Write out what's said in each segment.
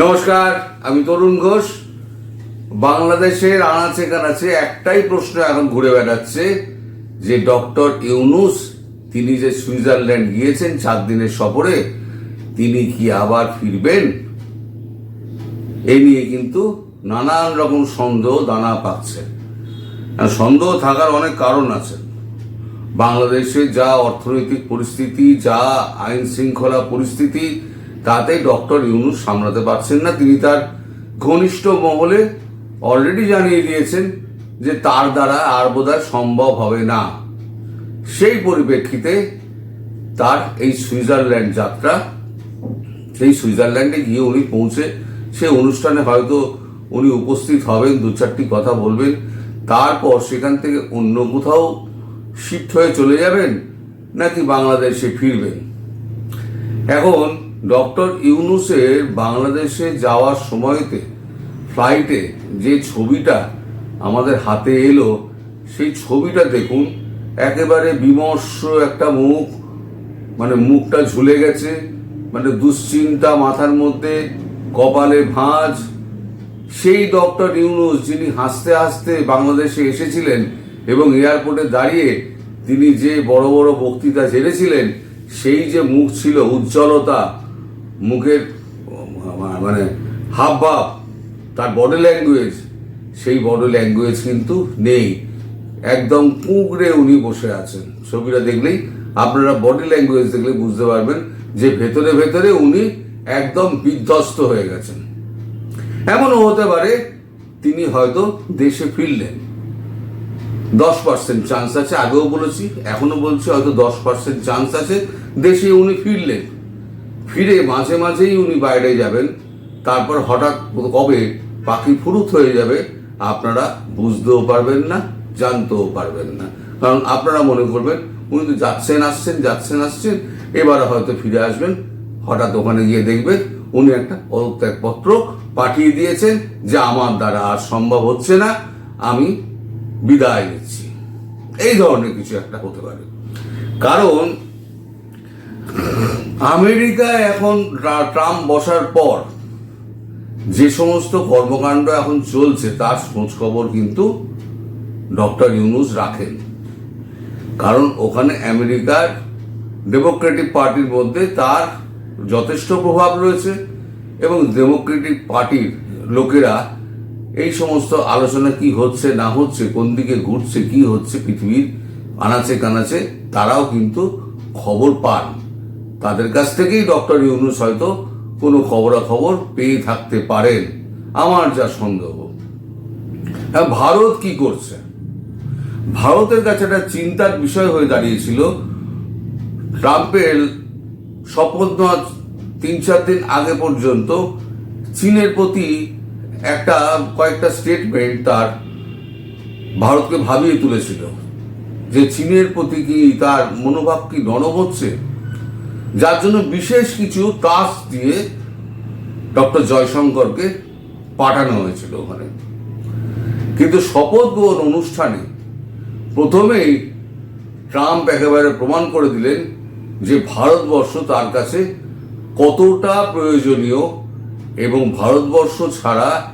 নমস্কার, আমি তরুণ ঘোষ। বাংলাদেশের আনাচে কানাচে একটাই প্রশ্ন এখন ঘুরে বেড়াচ্ছে, যে ডক্টর ইউনুস, তিনি যে সুইজারল্যান্ড গিয়েছেন চার দিনের সফরে, তিনি কি আবার ফিরবেন? এই নিয়ে কিন্তু নানান রকম সন্দেহ দানা পাচ্ছে। সন্দেহ থাকার অনেক কারণ আছে। বাংলাদেশে যা অর্থনৈতিক পরিস্থিতি, যা আইন শৃঙ্খলা পরিস্থিতি তাতে ডক্টর ইউনুস সামলাতে পারছেন না। তিনি তার ঘনিষ্ঠ মহলে অলরেডি জানিয়ে দিয়েছেন যে তার দ্বারা আর বোধহয় সম্ভব হবে না। সেই পরিপ্রেক্ষিতে তার এই সুইজারল্যান্ড যাত্রা, সেই সুইজারল্যান্ডে গিয়ে উনি পৌঁছে সে অনুষ্ঠানে হয়তো উনি উপস্থিত হবেন, দু চারটি কথা বলবেন। তারপর সেখান থেকে অন্য কোথাও শিফট হয়ে চলে যাবেন নাকি বাংলাদেশে ফিরবেন? এখন ডক্টর ইউনুসের বাংলাদেশে যাওয়ার সময়তে ফ্লাইটে যে ছবিটা আমাদের হাতে এলো, সেই ছবিটা দেখুন, একেবারে বিমর্ষ একটা মুখ মানে মুখটা ঝুলে গেছে মানে দুশ্চিন্তা মাথার মধ্যে, কপালে ভাঁজ। সেই ডক্টর ইউনুস যিনি হাসতে হাসতে বাংলাদেশে এসেছিলেন এবং এয়ারপোর্টে দাঁড়িয়ে তিনি যে বড় বড় বক্তৃতা ছেড়েছিলেন সেই যে মুখ ছিল উজ্জ্বলতা মুখের মানে হাব ভাব, তার বডি ল্যাঙ্গুয়েজ সেই বডি ল্যাঙ্গুয়েজ কিন্তু নেই। একদম কুঁকড়ে উনি বসে আছেন। ছবিটা দেখলেই আপনারা বডি ল্যাঙ্গুয়েজ দেখলে বুঝতে পারবেন যে ভেতরে ভেতরে উনি একদম বিধ্বস্ত হয়ে গেছেন। এমনও হতে পারে তিনি হয়তো দেশে ফিরলেন। দশ পার্সেন্ট চান্স আছে, আগেও বলেছি এখনও বলছি হয়তো দশ পার্সেন্ট চান্স আছে, দেশে উনি ফিরলেন। ফিরে মাঝে মাঝেই উনি বাইরে যাবেন। তারপর হঠাৎ কবে পাখি ফুরুত হয়ে যাবে, আপনারা বুঝতেও পারবেন না, জানতেও পারবেন না। কারণ আপনারা মনে করবেন, উনি তো যাচ্ছেন, আসছেন যাচ্ছেন, আসছেন, এবারে হয়তো ফিরে আসবেন। হঠাৎ ওখানে গিয়ে দেখবেন উনি একটা পদত্যাগপত্র পাঠিয়ে দিয়েছেন, যে আমার দ্বারা আর সম্ভব হচ্ছে না। আমি বিদায় নিচ্ছি। এই ধরনের কিছু একটা হতে পারে। কারণ আমেরিকা এখন ট্রা- ট্রাম্প বসার পর যে সমস্ত কর্মকাণ্ড এখন চলছে, তার খোঁজ খবর কিন্তু ডক্টর ইউনুস রাখেন। কারণ ওখানে আমেরিকার ডেমোক্রেটিক পার্টির মধ্যে তার যথেষ্ট প্রভাব রয়েছে এবং ডেমোক্রেটিক পার্টির লোকেরা এই সমস্ত আলোচনা কি হচ্ছে, না হচ্ছে, কোন দিকে ঘুরছে, কি হচ্ছে, পৃথিবীর আনাচে কানাচে, তারাও কিন্তু খবর পান। তাদের কাছ থেকেই ডক্টর ইউনুস হয়তো কোনো খবরাখবর পেয়ে থাকতে পারেন। আমার যা সন্দেহ। হ্যাঁ ভারত কি করছে? ভারতের কাছে একটা চিন্তার বিষয় হয়ে দাঁড়িয়েছিল। ট্রাম্পের শপথ নেওয়ার তিন চার দিন আগে পর্যন্ত চীনের প্রতি একটা কয়েকটা স্টেটমেন্ট তার ভারতকে ভাবিয়ে তুলেছিল যে চীনের প্রতি কি তার মনোভাব কি নরম হচ্ছে? যার জন্য বিশেষ কিছু টাস্ক দিয়ে ডক্টর জয়শঙ্করকে পাঠানো হয়েছিল ওখানে। কিন্তু শপথ গ্রহণ অনুষ্ঠানে প্রথমেই ট্রাম্প একেবারে প্রমাণ করে দিলেন যে ভারতবর্ষ তার কাছে কতটা প্রয়োজনীয় এবং ভারতবর্ষ ছাড়া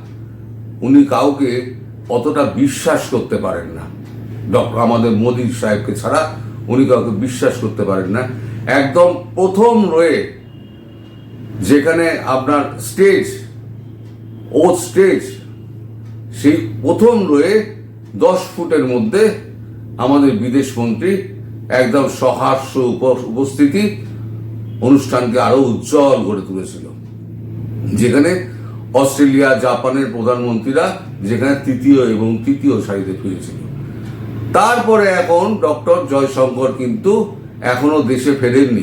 উনি কাউকে অতটা বিশ্বাস করতে পারেন না। ডক্টর আমাদের মোদী সাহেবকে ছাড়া উনি কাউকে বিশ্বাস করতে পারেন না। একদম প্রথম রয়ে যেখানে আপনার স্টেজ ও স্টেজ সেই প্রথম রয়ে দশ ফুটের মধ্যে আমাদের বিদেশ মন্ত্রী একদম সহাস্য উপ- উপস্থিতি অনুষ্ঠানকে আরও উজ্জ্বল করে তুলেছিল। যেখানে অস্ট্রেলিয়া, জাপানের প্রধানমন্ত্রীরা যেখানে তৃতীয় এবং তৃতীয় সারিতে ফিরেছিল। তারপরে এখন ডক্টর জয়শঙ্কর কিন্তু এখনও দেশে ফেরেননি।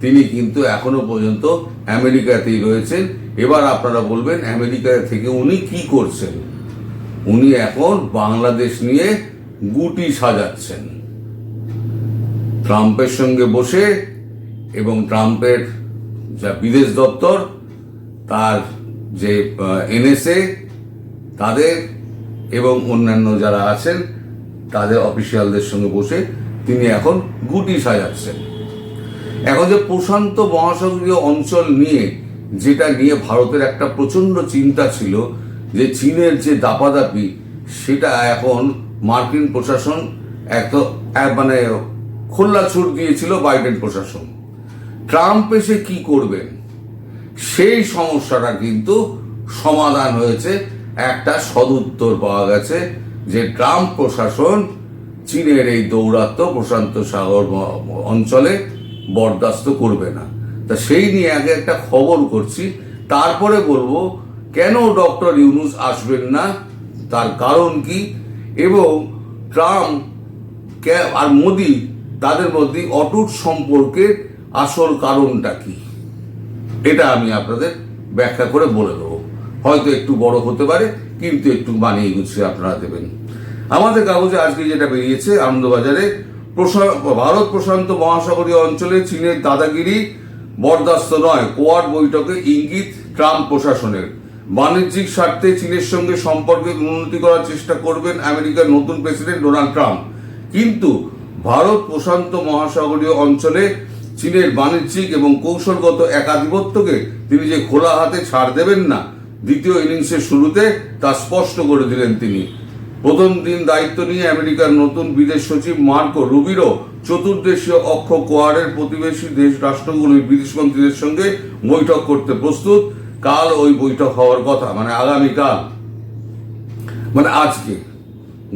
তিনি কিন্তু এখনও পর্যন্ত আমেরিকাতেই রয়েছেন। এবার আপনারা বলবেন, আমেরিকা থেকে উনি কি করছেন? উনি এখন বাংলাদেশ নিয়ে গুটি সাজাচ্ছেন। ট্রাম্পের সঙ্গে বসে এবং ট্রাম্পের যা বিদেশ দপ্তর, তার যে এনএসএ, তাদের এবং অন্যান্য যারা আছেন, তাদের অফিসিয়ালদের সঙ্গে বসে তিনি এখন গুটি সাজাচ্ছেন এখন যে প্রশান্ত মহাসাগরীয় অঞ্চল নিয়ে যেটা নিয়ে ভারতের একটা প্রচণ্ড চিন্তা ছিল, যে চীনের যে দাপাদাপি, সেটা এখন মার্কিন প্রশাসন এত মানে খোল্লা ছুট দিয়েছিল বাইডেন প্রশাসন। ট্রাম্প এসে কি করবেন? সেই সমস্যাটা কিন্তু সমাধান হয়েছে। একটা সদুত্তর পাওয়া গেছে যে ট্রাম্প প্রশাসন চীনের এই দৌরাত্ম প্রশান্ত সাগর অঞ্চলে বরদাস্ত করবে না। তা সেই নিয়ে আগে একটা খবর করছি, তারপরে বলব কেন ডক্টর ইউনুস আসবেন না, তার কারণ কি? এবং ট্রাম্প আর মোদি, তাদের মধ্যে অটুট সম্পর্কের আসল কারণটা কি? এটা আমি আপনাদের ব্যাখ্যা করে বলে দেবো। হয়তো একটু বড় হতে পারে, কিন্তু একটু বানিয়ে গুছিয়ে আপনারা দেবেন। আমাদের কাগজে আজকে যেটা বেরিয়েছে, আনন্দবাজারে ভারত প্রশান্ত মহাসাগরীয় অঞ্চলে চীনের দাদাগিরি বরদাস্ত নয়। কোয়াড বৈঠকে ইঙ্গিত ট্রাম্প প্রশাসনের। বাণিজ্যিক স্বার্থে চীনের সঙ্গে সম্পর্কের উন্নতি করার চেষ্টা করবেন আমেরিকার নতুন প্রেসিডেন্ট ডোনাল্ড ট্রাম্প। কিন্তু ভারত প্রশান্ত মহাসাগরীয় অঞ্চলে চীনের বাণিজ্যিক এবং কৌশলগত একাধিপত্যকে তিনি যে খোলা হাতে ছাড় দেবেন না, দ্বিতীয় ইনিংসের শুরুতে তা স্পষ্ট করে দিলেন তিনি। প্রথম দিন দায়িত্ব নিয়ে আমেরিকার নতুন বিদেশ সচিব মার্কো রুবিরো চতুর্দেশীয় অক্ষ কোয়ারের প্রতিবেশী দেশ রাষ্ট্রগুলির বিদেশমন্ত্রীদের সঙ্গে বৈঠক করতে প্রস্তুত। কাল ওই বৈঠক হওয়ার কথা মানে আগামীকাল। মানে আজকে।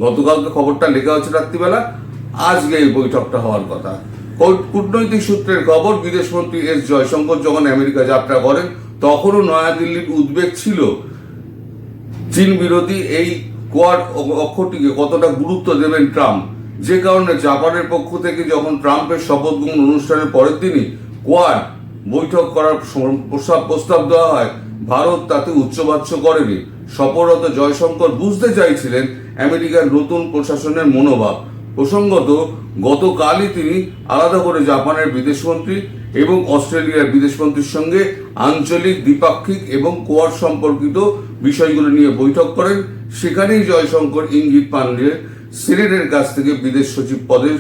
গতকালকে খবরটা লেখা হচ্ছে রাত্রিবেলা, আজকে এই বৈঠকটা হওয়ার কথা। কূট- কূটনৈতিক সূত্রের খবর বিদেশমন্ত্রী এস জয়শঙ্কর যখন আমেরিকা যাত্রা করেন, তখনও নয়াদিল্লির উদ্বেগ ছিল। চীন বিরোধী এই কোয়াড অ- অক্ষটিকে কতটা গুরুত্ব দেবেন ট্রাম্প? যে কারণে জাপানের পক্ষ থেকে যখন ট্রাম্পের শপথ গ্রহণ অনুষ্ঠানের পরের দিনই কোয়াড বৈঠক করার প্রস্তাব প্রস্তাব দেওয়া হয়, ভারত তাতে উচ্চবাচ্য করেনি। সফররত জয়শঙ্কর বুঝতে চাইছিলেন আমেরিকার নতুন প্রশাসনের মনোভাব। প্রসঙ্গত, গতকালই তিনি আলাদা করে জাপানের বিদেশমন্ত্রী এবং অস্ট্রেলিয়ার বিদেশমন্ত্রীর সঙ্গে আঞ্চলিক, দ্বিপাক্ষিক এবং কোয়ার সম্পর্কিত বিষয়গুলো নিয়ে বৈঠক করেন। সেখানেই জয়শঙ্কর ইঙ্গিত পান যে সিনেটের কাছ থেকে বিদেশ সচিব পদে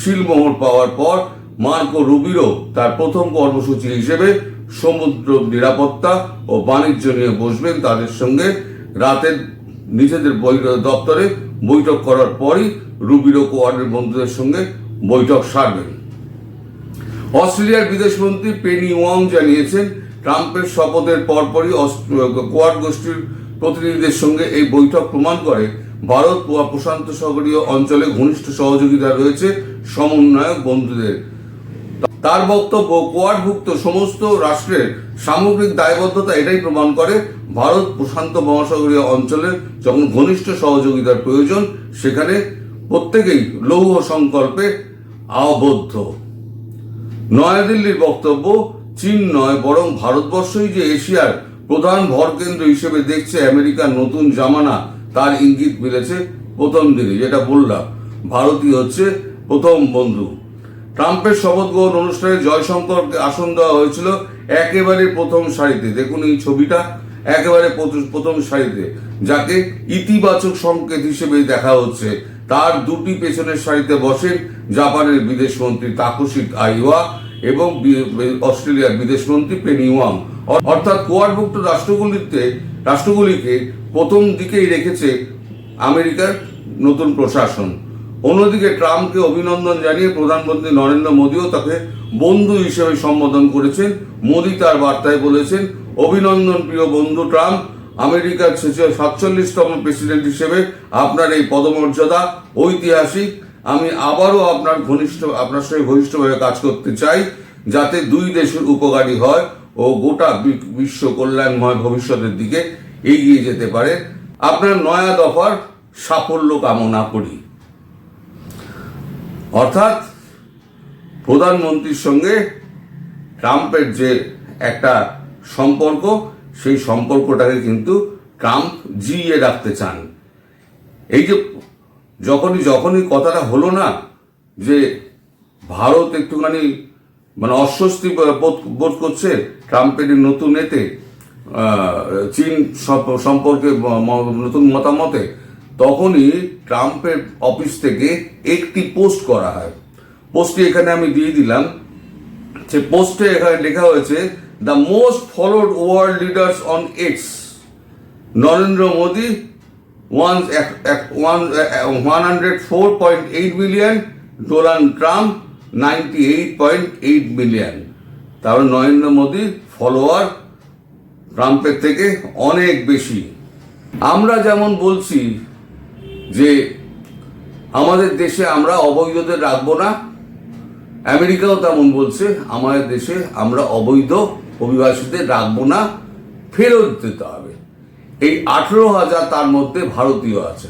শিলমোহর পাওয়ার পর মার্কো রুবিরো তার প্রথম কর্মসূচি হিসেবে সমুদ্র নিরাপত্তা ও বাণিজ্য নিয়ে বসবেন। তাদের সঙ্গে রাতের নিজেদের দপ্তরে বৈঠক করার পরই রুবিরো কোয়ার্ডের বন্ধুদের সঙ্গে বৈঠক সারবেন। অস্ট্রেলিয়ার বিদেশমন্ত্রী পেনি ওয়াং জানিয়েছেন ট্রাম্পের শপথের পরপরই কোয়াড গোষ্ঠীর প্রতিনিধিদের সঙ্গে এই বৈঠক প্রমাণ করে ভারত ও প্রশান্ত সাগরীয় অঞ্চলে ঘনিষ্ঠ সহযোগিতা রয়েছে সমন্বয়ক বন্ধুদের। তার বক্তব্য, কোয়াডভুক্ত সমস্ত রাষ্ট্রের সামগ্রিক দায়বদ্ধতা এটাই প্রমাণ করে ভারত প্রশান্ত মহাসাগরীয় অঞ্চলে যখন ঘনিষ্ঠ সহযোগিতার প্রয়োজন, সেখানে প্রত্যেকেই লৌহ সংকল্পে আবদ্ধ। নয়াদিল্লির বক্তব্য চীন নয়, বরং ভারতবর্ষই যে এশিয়ার প্রধান ভরকেন্দ্র হিসেবে দেখছে আমেরিকার নতুন জামানা, তার ইঙ্গিত মিলেছে প্রথম দিনে, যেটা বললাম। ভারতই হচ্ছে প্রথম বন্ধু। ট্রাম্পের শপথ গ্রহণ অনুষ্ঠানে জয়শঙ্করকে আসন দেওয়া হয়েছিল একেবারে প্রথম সারিতে। দেখুন এই ছবিটা, একেবারে প্রথম- সারিতে, যাকে ইতিবাচক সংকেত হিসেবে দেখা হচ্ছে। তার দুটি পেছনের সারিতে বসেন জাপানের বিদেশমন্ত্রী তাকুশিক আইওয়া এবং অস্ট্রেলিয়ার বিদেশমন্ত্রী পেনি ওয়াং। অর্থাৎ কোয়াডভুক্ত রাষ্ট্রগুলিতে, রাষ্ট্রগুলিকে প্রথম দিকেই রেখেছে আমেরিকার নতুন প্রশাসন। অন্যদিকে ট্রাম্পকে অভিনন্দন জানিয়ে প্রধানমন্ত্রী নরেন্দ্র মোদীও তাকে বন্ধু হিসেবে সম্বোধন করেছেন। মোদী তার বার্তায় বলেছেন, অভিনন্দন প্রিয় বন্ধু ট্রাম্প, আমেরিকার সাতচল্লিশতম প্রেসিডেন্ট হিসেবে আপনার এই পদমর্যাদা ঐতিহাসিক আমি আবারও আপনার ঘনিষ্ঠ, আপনার সঙ্গে ঘনিষ্ঠভাবে কাজ করতে চাই যাতে দুই দেশের উপকারী হয় ও গোটা বিশ্ব কল্যাণময় ভবিষ্যতের দিকে এগিয়ে যেতে পারে। আপনার নয়া দফার সাফল্য কামনা করি। অর্থাৎ প্রধানমন্ত্রীর সঙ্গে ট্রাম্পের যে একটা সম্পর্ক, সেই সম্পর্কটাকে কিন্তু ট্রাম্প জিইয়ে রাখতে চান। এই যে যখনই যখনই কথাটা হলো না যে ভারত একটুখানি মানে অস্বস্তি বোধ করছে ট্রাম্পের নতুন এতে চীন সম্পর্কে নতুন মতামতে, তখনই ট্রাম্পের অফিস থেকে একটি পোস্ট করা হয়। পোস্টটি এখানে আমি দিয়ে দিলাম। সে পোস্টে এখানে লেখা হয়েছে the most followed world leaders on X Narendra Modi point eight million Donald Trump ninety eight point eight million তারপর নরেন্দ্র মোদীর ফলোয়ার ট্রাম্পের থেকে অনেক বেশি। আমরা যেমন বলছি যে আমাদের দেশে আমরা অবৈধদের রাখব না, আমেরিকাও তেমন বলছে, আমাদের দেশে আমরা অবৈধ অভিবাসীদের রাখব না, ফেরত দিতে হবে। এই আঠেরো হাজার তার মধ্যে ভারতীয় আছে।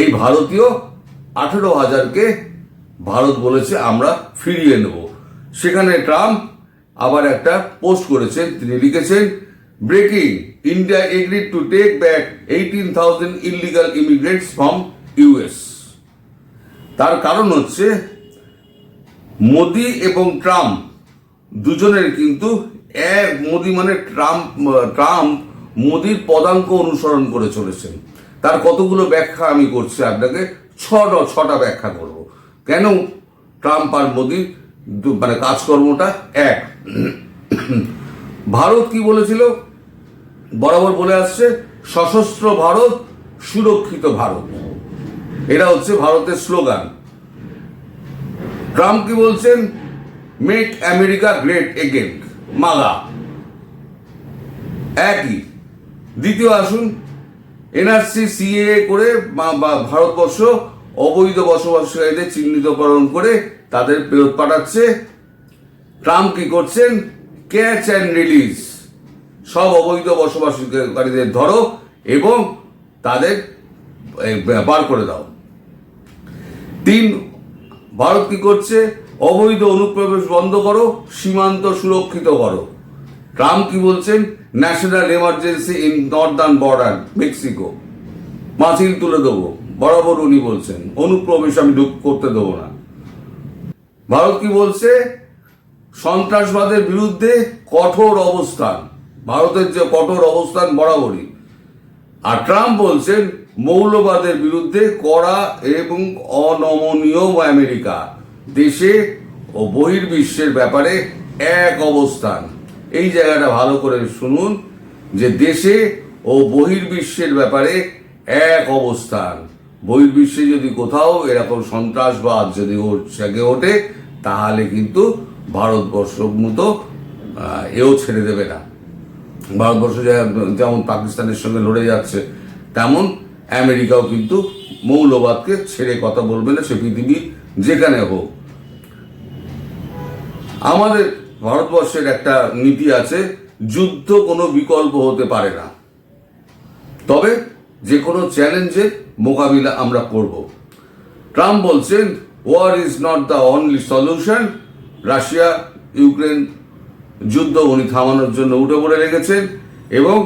এই ভারতীয় আঠেরো হাজারকে ভারত বলেছে, আমরা ফিরিয়ে নেব। সেখানে ট্রাম্প আবার একটা পোস্ট করেছেন, তিনি লিখেছেন breaking India agreed to take back eighteen thousand illegal immigrants from US তার কারণ হচ্ছে, মোদি এবং ট্রাম্প দুজনের কিন্তু এক, মোদি মানে ট্রাম্প ট্রাম্প মোদির পদাঙ্ক অনুসরণ করে চলেছেন। তার কতগুলো ব্যাখ্যা আমি করছি আপনাকে, ছটা ছটা ব্যাখ্যা করব। কেন ট্রাম্প আর মোদির মানে কাজকর্মটা এক? ভারত কি বলেছিল? বরাবর বলে আসছে, সশস্ত্র ভারত, সুরক্ষিত ভারত। এটা হচ্ছে ভারতের স্লোগান। ট্রাম্প কি বলছেন? Make America great again MAGA একই। দ্বিতীয় আসুন এনআরসি সিএ করে ভারতবর্ষ অবৈধ বসবাসকারীদের চিহ্নিতকরণ করে তাদের ফেরত পাঠাচ্ছে। ট্রাম্প কি করছেন? ক্যাচ অ্যান্ড রিলিজ সব অবৈধ বসবাসকারীদের ধরো এবং তাদের বার করে দাও। তিন, ভারত কি করছে? অবৈধ অনুপ্রবেশ বন্ধ করো, সীমান্ত সুরক্ষিত করো। ট্রাম্প কি বলছেন? National emergency in northern border Mexico মাছিল তুলে দেবো। বরাবর উনি বলছেন। অনুপ্রবেশ আমি ঢুক, করতে দেবো না। ভারত কি বলছে? সন্ত্রাসবাদের বিরুদ্ধে কঠোর অবস্থান। ভারতের যে কঠোর অবস্থান বরাবরই। আর ট্রাম্প বলছেন, মৌলবাদের বিরুদ্ধে কড়া এবং অনমনীয় আমেরিকা। দেশে ও বহির্বিশ্বের ব্যাপারে এক অবস্থান। এই জায়গাটা ভালো করে শুনুন যে দেশে ও বহির্বিশ্বের ব্যাপারে এক অবস্থান। বহির্বিশ্বে যদি কোথাও এরকম সন্ত্রাসবাদ যদি জেগে ওঠে, তাহলে কিন্তু ভারতবর্ষ মতো এও ছেড়ে দেবে না। ভারতবর্ষ যেমন পাকিস্তানের সঙ্গে লড়ে যাচ্ছে, তেমন আমেরিকাও কিন্তু মৌলবাদকে ছেড়ে কথা বলবে না সে পৃথিবী যেখানে হোক। আমাদের ভারতবর্ষের একটা নীতি আছে, যুদ্ধ কোনো বিকল্প হতে পারে না। তবে যে কোনো চ্যালেঞ্জের মোকাবিলা আমরা করব। ট্রাম্প বলছেন war is not the only solution Russia, Ukraine যুদ্ধ উনি থামানোর জন্য উঠে পড়ে রেখেছেন এবং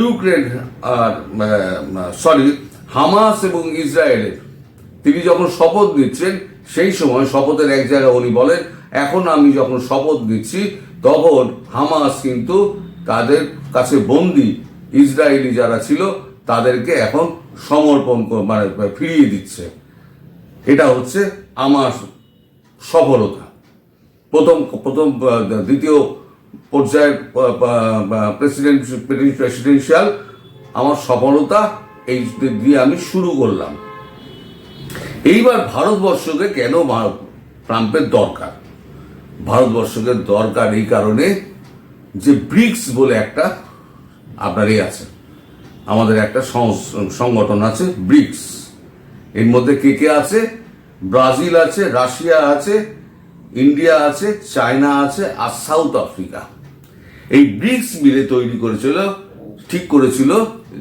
ইউক্রেন আর সরি হামাস এবং ইসরায়েলের তিনি যখন শপথ নিচ্ছেন, সেই সময় শপথের এক জায়গায় উনি বলেন এখন আমি যখন শপথ দিচ্ছি তখন হামাস কিন্তু তাদের কাছে বন্দি ইসরায়েলি যারা ছিল, তাদেরকে এখন সমর্পণ মানে ফিরিয়ে দিচ্ছে। এটা হচ্ছে আমার সফলতা। প্রথম প্রথম দ্বিতীয় পর্যায়ের প্রেসিডেন্ট প্রেসিডেন্সিয়াল আমার সফলতা এই দিয়ে আমি শুরু করলাম। এইবার ভারতবর্ষকে কেন ট্রাম্পের দরকার? ভারতবর্ষকে দরকার এই কারণে যে ব্রিক্স বলে একটা আপনার এই আছে। আমাদের একটা সংগঠন আছে, ব্রিক্স। এর মধ্যে কে কে আছে? ব্রাজিল আছে, রাশিয়া আছে, ইন্ডিয়া আছে, চায়না আছে আর সাউথ আফ্রিকা। এই ব্রিক্স মিলে তৈরি করেছিল, ঠিক করেছিল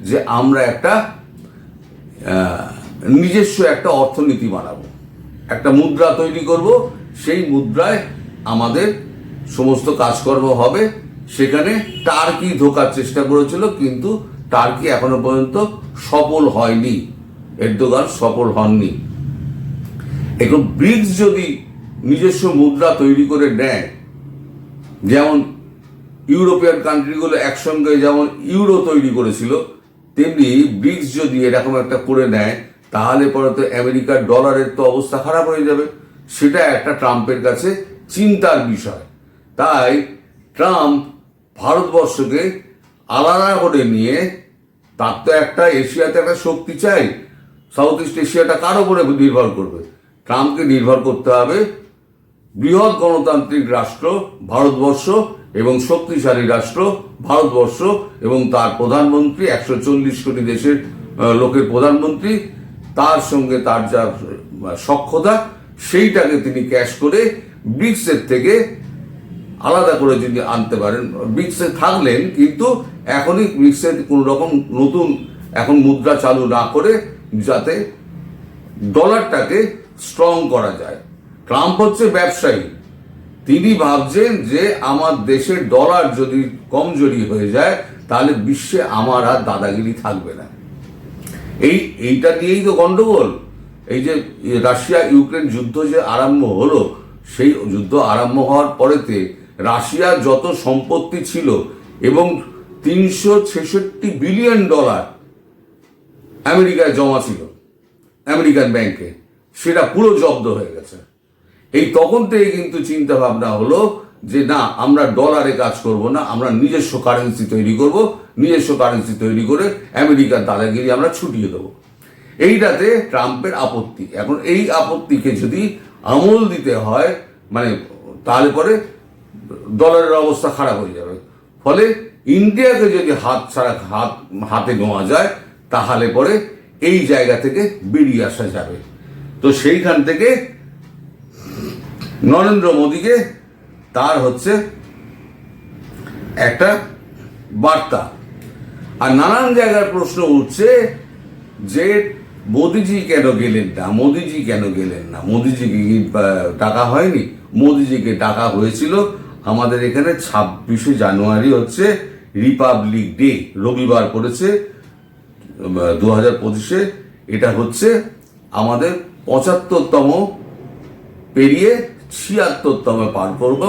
যে আমরা একটা নিজস্ব একটা অর্থনীতি বানাবো। একটা মুদ্রা তৈরি করব, সেই মুদ্রায় আমাদের সমস্ত কাজকর্ম হবে। সেখানে টার্কি ধোকার চেষ্টা করেছিল, কিন্তু টার্কি এখনও পর্যন্ত সফল হয়নি। এরদোগান সফল হননি। এখন ব্রিক্স যদি নিজস্ব মুদ্রা তৈরি করে নেয়, যেমন ইউরোপিয়ান কান্ট্রিগুলো একসঙ্গে যেমন ইউরো তৈরি করেছিল, তেমনি ব্রিক্স যদি এরকম একটা করে নেয়, তাহলে পরে তো আমেরিকার ডলারের তো অবস্থা খারাপ হয়ে যাবে। সেটা একটা ট্রাম্পের কাছে চিন্তার বিষয়। তাই ট্রাম্প ভারতবর্ষকে আলাদা করে নিয়ে, তার তো একটা এশিয়াতে একটা শক্তি চাই সাউথ ইস্ট এশিয়াটা কার উপরে নির্ভর করবে? ট্রাম্পকে নির্ভর করতে হবে বৃহৎ গণতান্ত্রিক রাষ্ট্র, ভারতবর্ষ এবং শক্তিশালী রাষ্ট্র, ভারতবর্ষ এবং তার প্রধানমন্ত্রী, একশো চল্লিশ কোটি দেশের লোকের প্রধানমন্ত্রী, তার সঙ্গে তার যা সক্ষতা, সেইটাকে তিনি ক্যাশ করে ব্রিক্সের থেকে আলাদা করে যদি আনতে পারেন ব্রিক্সে থাকলেন কিন্তু এখনই ব্রিক্সের কোন রকম নতুন এখন মুদ্রা চালু না করে যাতে ডলারটাকে স্ট্রং করা যায়। ট্রাম্প হচ্ছে ব্যবসায়ী। তিনি ভাবছেন যে আমার দেশের ডলার যদি কমজোরি হয়ে যায়, তাহলে বিশ্বে আমার আর দাদাগিরি থাকবে না। এই, এইটা দিয়েই তো গন্ডগোল। এই যে রাশিয়া ইউক্রেন যুদ্ধ যে আরম্ভ হলো সেই যুদ্ধ আরম্ভ হওয়ার পরেতে রাশিয়ার যত সম্পত্তি ছিল এবং তিনশো ছেষট্টি বিলিয়ন ডলার আমেরিকায় জমা ছিল, আমেরিকান ব্যাংকে, সেটা পুরো জব্দ হয়ে গেছে। এই তখন থেকে কিন্তু চিন্তা ভাবনা হলো যে না, আমরা ডলারে কাজ করব না, আমরা নিজস্ব কারেন্সি তৈরি করব, নিজস্ব কারেন্সি তৈরি করে আমেরিকার দাদাগিরি আমরা ছুটিয়ে দেবো। এইটাতে ট্রাম্পের আপত্তি। এখন এই আপত্তিকে যদি আমল দিতে হয় মানে তাহলে পরে ডলারের অবস্থা খারাপ হয়ে যাবে। ফলে ইন্ডিয়াকে যদি হাত ছাড়া হাত, হাতে নেওয়া যায়, তাহলে পরে এই জায়গা থেকে বেরিয়ে আসা যাবে। তো সেইখান থেকে নরেন্দ্র মোদীকে তার হচ্ছে একটা বার্তা। আর নানান জায়গার প্রশ্ন উঠছে যে মোদিজি কেন গেলেন না? মোদিজি কেন গেলেন না? মোদিজিকে কি ডাকা হয়নি? মোদিজিকে ডাকা হয়েছিল আমাদের এখানে ছাব্বিশে জানুয়ারি হচ্ছে রিপাবলিক ডে, রবিবার পড়েছে দু হাজার পঁচিশে। এটা হচ্ছে আমাদের পঁচাত্তরতম পেরিয়ে ছিয়াত্তরতমে পার করব।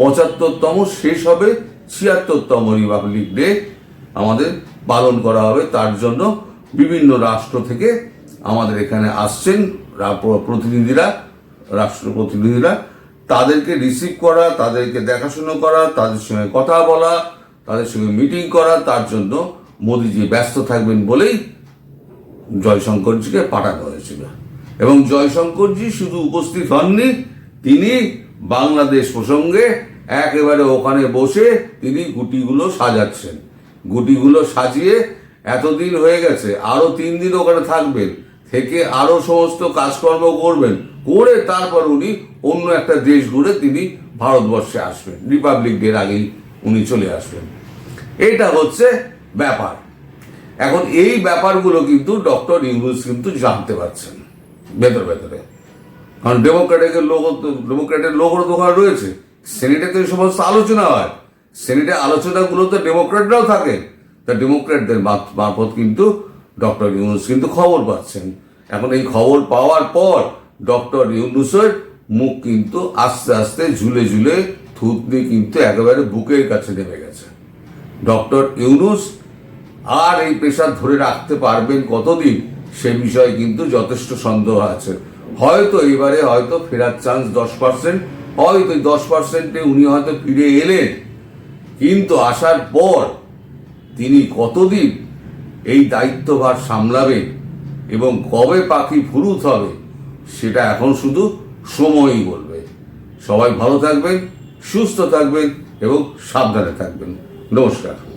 পঁচাত্তরতম শেষ হবে, ছিয়াত্তরতম রিপাবলিক ডে আমাদের পালন করা হবে। তার জন্য বিভিন্ন রাষ্ট্র থেকে আমাদের এখানে আসছেন প্রতিনিধিরা, রাষ্ট্র প্রতিনিধিরা। তাদেরকে রিসিভ করা, তাদেরকে দেখাশুনো করা, তাদের সঙ্গে কথা বলা, তাদের সঙ্গে মিটিং করা, তার জন্য মোদিজি ব্যস্ত থাকবেন বলেই জয়শঙ্করজিকে পাঠানো হয়েছিল। এবং জয়শঙ্করজি শুধু উপস্থিত হননি, তিনি বাংলাদেশ প্রসঙ্গে একেবারে ওখানে বসে তিনি গুটিগুলো সাজাচ্ছেন। গুটিগুলো সাজিয়ে এতদিন হয়ে গেছে আরও তিন দিন ওখানে থাকবেন। থেকে আরও সমস্ত কাজকর্ম করবেন, করে তারপর উনি অন্য একটা দেশ ঘুরে তিনি ভারতবর্ষে আসবেন, রিপাবলিক ডের আগেই উনি চলে আসবেন। এটা হচ্ছে ব্যাপার। এখন এই ব্যাপারগুলো কিন্তু ডক্টর ইউনুস কিন্তু জানতে পারছেন, ভেতর ভেতরে। কারণ ডেমোক্রেটিকের লোক, ডেমোক্রেটের লোকও তো ওখানে রয়েছে। সেনেটে তো এই সমস্ত আলোচনা হয়। সেনেটে আলোচনাগুলো তো ডেমোক্রেটরাও থাকে তা ডেমোক্রেটদের মারফত কিন্তু ডক্টর ইউনুস কিন্তু খবর পাচ্ছেন। এখন এই খবর পাওয়ার পর ডক্টর ইউনুসের মুখ কিন্তু আস্তে আস্তে ঝুলে ঝুলে থুতনি কিন্তু একেবারে বুকের কাছে নেমে গেছে। ডক্টর ইউনুস আর এই পেশা ধরে রাখতে পারবেন কতদিন সে বিষয়ে কিন্তু যথেষ্ট সন্দেহ আছে। হয়তো এবারে হয়তো ফেরার চান্স দশ পার্সেন্ট হয়তো দশ পার্সেন্টে উনি হয়তো ফিরে এলেন। কিন্তু আসার পর তিনি কতদিন এই দায়িত্বভার সামলাবে এবং কবে পাখি ফুরুত হবে, সেটা এখন শুধু সময়ই বলবে। সবাই ভালো থাকবেন, সুস্থ থাকবেন এবং সাবধানে থাকবেন। নমস্কার।